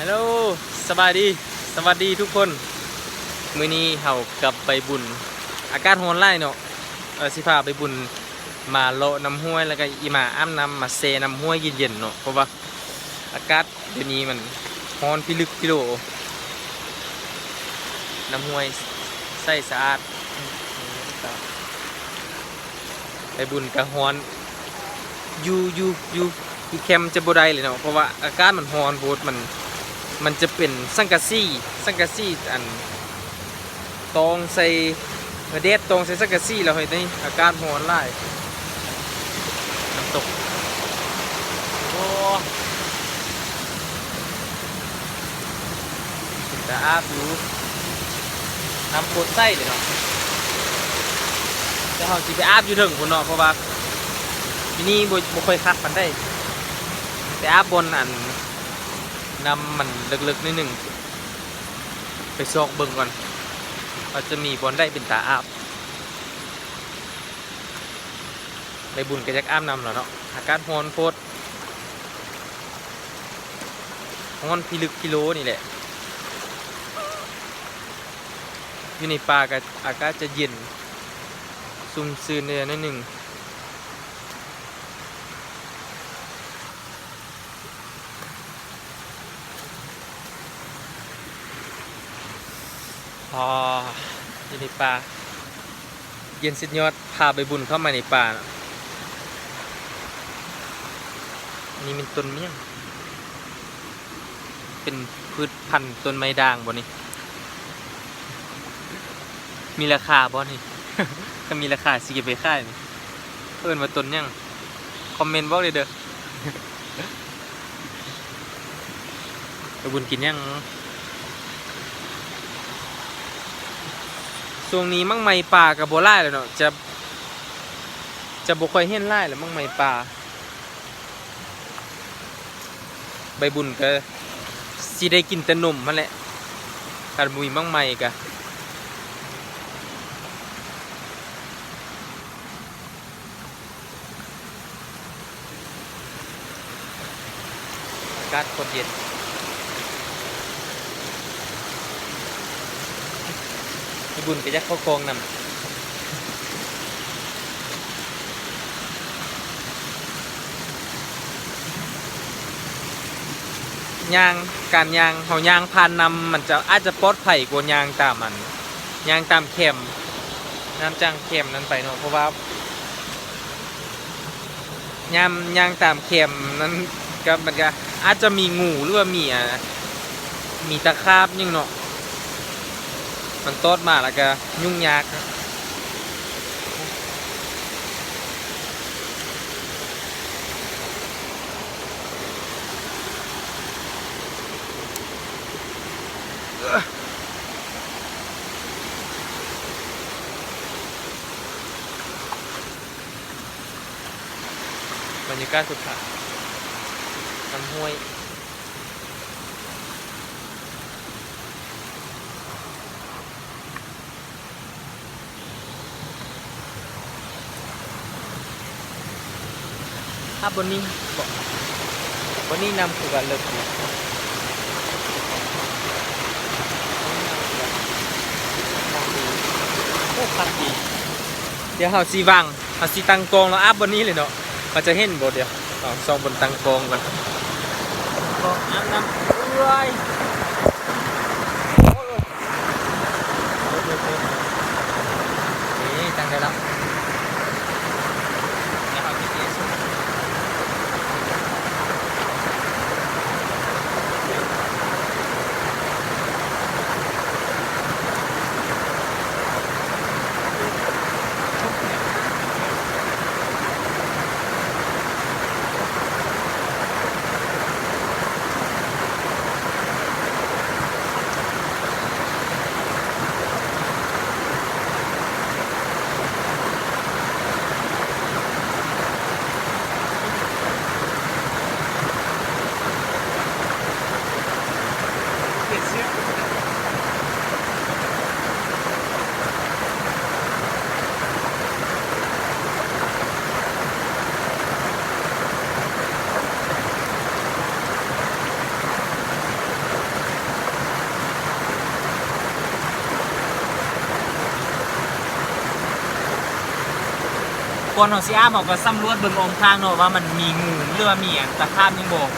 ฮัลโหลสบายดี สวัสดีทุกคน มื้อนี้เฮากลับไปบุญ อากาศร้อนไล่เนาะเออสิพาไปบุญมาเลน้ำห้วยแล้วก็อีมาอ้ำน้ำมาเซน้ำห้วยเย็นๆเนาะเพราะว่าอากาศเดี๋ยวนี้มันร้อนพิลึกพิโลน้ำห้วยใสสะอาด ไปบุญกะฮ้อนอยู่อยู่อยู่อยู่แคมจะบ่ได้เลยเนาะเพราะว่าอากาศมันร้อนโพดมัน มันจะเป็นสังกะสีสังกะสีอันตองใส่กระเด็ดตองใส่สังกะสีแล้วเฮ้ยนี่อาการ้อนหลายน้ำตกโอ้จะอาบอยู่น้ำโคตรใสเลยเนาะจะเขาสิไปอาบอยู่ถึงพุ่นเนาะเพราะว่าที่นี่บ่บ่ค่อยคักปานใดแต่อาบบนอัน น้ำมันลึกๆนิดหนึ่ง ไปซอกเบิ่งก่อนว่าจะมีบอลได้เป็นตาอาบในบุญกระยักอ้ามนำแล้วเนาะอากาศร้อนโพดร้อนพิลึกกิโลนี่แหละอยู่ในป่าก็อากาศจะเย็นซุ่มซื่นเนี่ยนิดหนึ่ง ออยู่ในป่าเย็นสุดยอดพาไปบุญเข้ามาในป่านนี่เป็นต้นเมี่ยงเป็นพืชพันธุ์ต้นไม้ด่างบ่นี่มีราคาบ่นี่ถ้ามีราคาสิเก็บไปขายเอิ้นว่าต้นหยังคอมเมนต์บอกเลยเด้อไปบุญกินยัง ช่วงนี้มั่งไม้ป่ากับโบไล่เลยเนาะจะจะบ่ค่อยเห็นไล่แล้วมั่งไม้ป่าใบบุญก็สิได้กินแต่นมมันแหละการบุยมั่งไม้กะอากาศโคตรเย็น บุญก็จะเข้ากองนำยางการยางเขายางพานนำมันจะอาจจะปลอดภัยกว่ายางตามมันยางตามเข็มน้ำจางเข็มนั้นไปเนาะเพราะว่ายามยางตามเข็มนั้นก็มันก็อาจจะมีงูหรือว่ามีอะมีตะขาบยังเนาะ มันโตดมาแล้วก็ยุ่งยากครับบรรยากาศสุดท้ายน้ำห้วย ถ้าบนนี้บอกบนนี้นำคือการเลยโอ้พักดีเดี๋ยวเขาสีวังเขาสีตังกองแล้วอัพบนนี้เลยเนาะเขาจะเห็นบทเดียวสองซองบนตังกองกันกองอัพน้ำเอ้ยโอ้ยโอ้ยโอ้ยโอ้ยนี่ตังได้แล้ว ก่อนเอาซีอาบอกก็สำรวจเบิ่งองค์ทางเนาะว่ามันมีงูหรือว่ามีอันต่ขาบยังบอก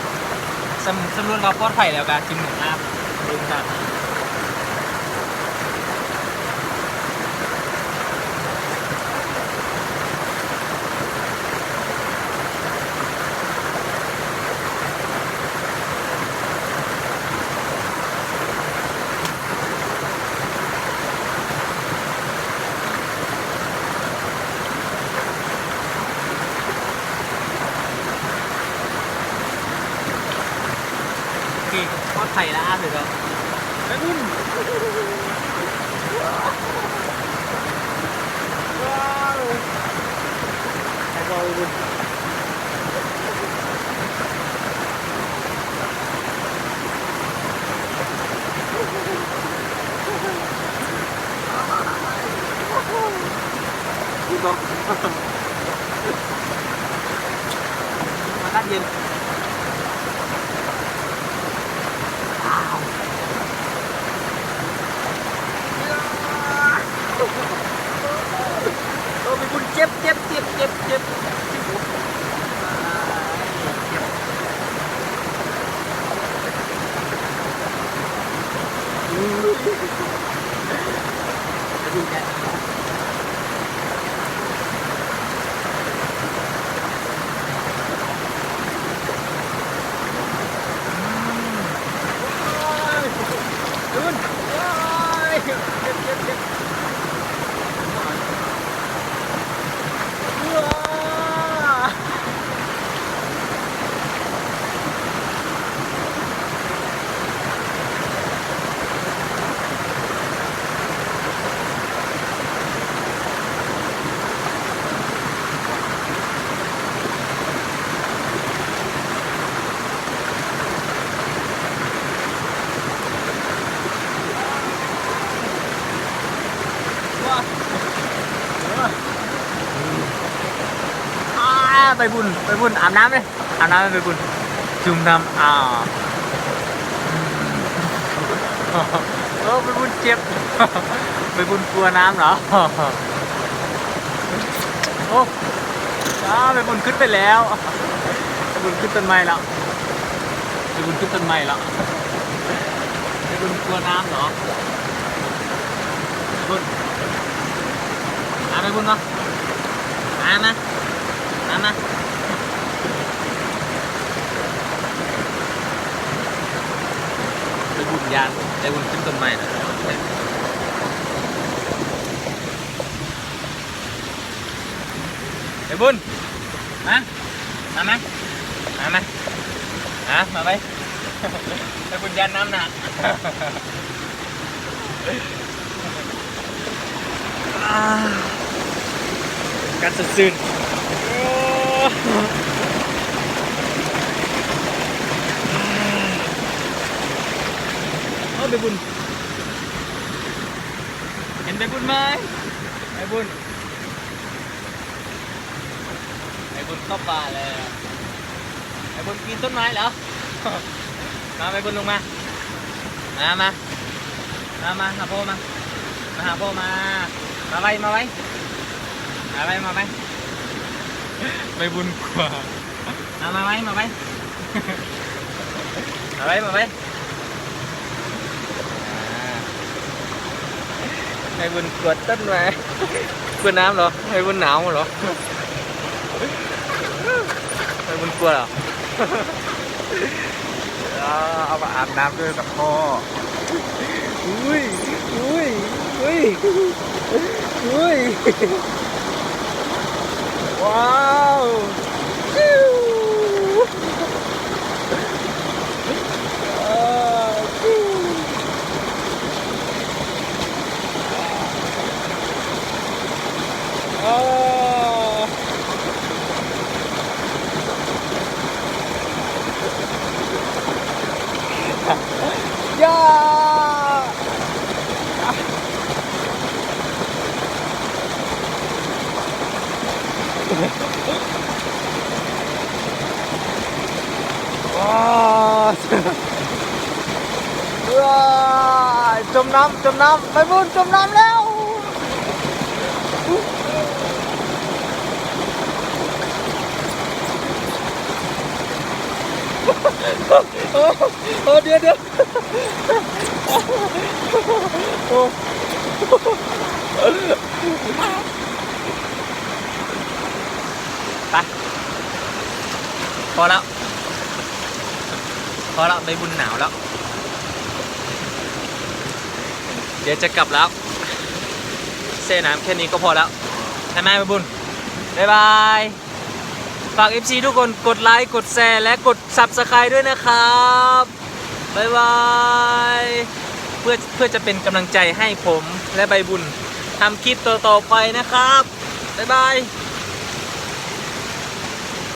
สำสำรวจเราปลอดภัยแล้วกันจิ้มหนึ่งครับ ดูกันที่ปลอดภัยแล้วอาบเลยก็ไปบุญว้าวไปบอลบุญ มาตัดเย็นเออเป็นคุณเจ็บเจ็บเจ็บเจ็บเจ็บดูแกดูนว้ายเจ็บเจ็บเจ็บ ว้าว้า อ่า ไปบุญไปบุญอาบน้ำเลยอาบน้ำเลยไปบุญจุ่มน้ำอ่าเออไปบุญเจ็บไปบุญกลัวน้ำเหรอโอ้อ้าไปบุญขึ้นไปแล้วไปบุญขึ้นต้นไม้แล้วไปบุญขึ้นต้นไม้แล้วไปบุญกลัวน้ำเหรอไปบุญอ่าไปบุญเนาะอ่านะ น้ำนะไปบุ ญยานไปบุญขึ้นต้นไม้นะไปบุญมามาไหมมาไหมฮะมาไหมไปบุญยานน้ำหนักอ่าการสดชื่น เอาไปบุญ เห็นไปบุญไหมไปบุญไปบุญเข้าป่าเลยไปบุญปีนต้นไม้เหรอ มาไปบุญลงมา มามามามาหาพ่อมา มาหาพ่อมา มาไว้มาไว้มาไว้มาไว้ไปบุญกว่า มามาไว้มาไว้ มาไว้มาไว้ ให้บุญกวดต้นไม้กลัวน้ำเหรอให้บุญหนาวเห 哇！哇！จมน้ำจมน้ำไปบุญจมน้ำแล้วโอ้เดี๋ยวเดี๋ยวโอ้ ไปพอแล้วพอแล้วใบบุญหนาวแล้ว เดี๋ยวจะกลับแล้วเซน้ำแค่นี้ก็พอแล้วใช่ไหมใบบุญบ๊ายบายฝาก FC ทุกคนกดไลค์กดแชร์และกด Subscribe ด้วยนะครับบ๊ายบายเพื่อเพื่อจะเป็นกำลังใจให้ผมและใบบุญทำคลิปต่อๆไปนะครับบ๊ายบาย